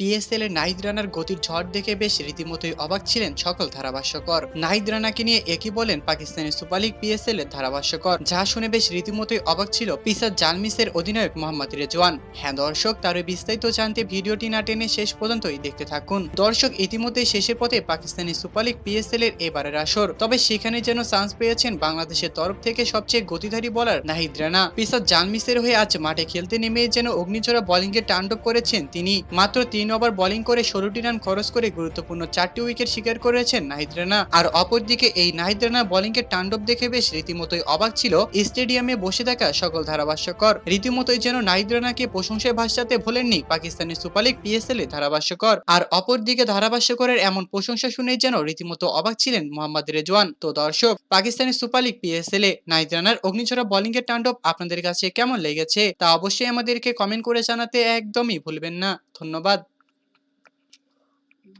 PSL Nahid রানার গতির ঝড় দেখে বেশ রীতিমতোই অবাক ছিলেন সকল ধারাভাষ্যকর। নাহিদ রানাকে নিয়ে একই বলেন পাকিস্তানি সুপার লিগ পিএসএল এর ধারাভাষ্যকর, যা শুনে বেশ রীতিমতোই অবাক ছিল পিসার জালমিসের অধিনায়ক মোহাম্মদ রেজওয়ান। হ্যাঁ দর্শক তার ওই বিস্তারিত জানতে ভিডিওটি না টেনে শেষ পর্যন্তই দেখতে থাকুন। দর্শক ইতিমধ্যে শেষের পথে পাকিস্তানি সুপার লিগ পিএসএল এর এবারের আসর। তবে সেখানে যেন চান্স পেয়েছেন বাংলাদেশের তরফ থেকে সবচেয়ে গতিধারী বলার নাহিদ রানা। পিসার জালমিসের হয়ে আজ মাঠে খেলতে নেমে যেন অগ্নিচড়া বোলিং এ তাণ্ডব করেছেন তিনি। মাত্র তিন ওভার বোলিং করে ষোলোটি রান খরচ করে গুরুত্বপূর্ণ চারটি উইকেট শিকার করেছেন নাহিদ রানা। আর অপরদিকে এই নাহিদ রানা বোলিং এর তাণ্ডব দেখে বেশ রীতিমতোই অবাক ছিল স্টেডিয়ামে বসে থাকা সকল ধারাভাষ্যকর। রীতিমতোই যেন নাহিদ রানাকে প্রশংসায় ভাসাতে ভোলেননি পাকিস্তানি সুপার লিগ পিএসএল এ ধারাভাষ্যকর। আর অপরদিকে ধারাভাষ্যকরের এমন প্রশংসা শুনে যেন রীতিমতো অবাক ছিলেন মোহাম্মদ রেজওয়ান। তো দর্শক পাকিস্তানি সুপার লিগ পিএসএল এ নাহিদ রানার অগ্নিছড়া বোলিং এর তাণ্ডব আপনাদের কাছে কেমন লেগেছে তা অবশ্যই আমাদেরকে কমেন্ট করে জানাতে একদমই ভুলবেন না। ধন্যবাদ।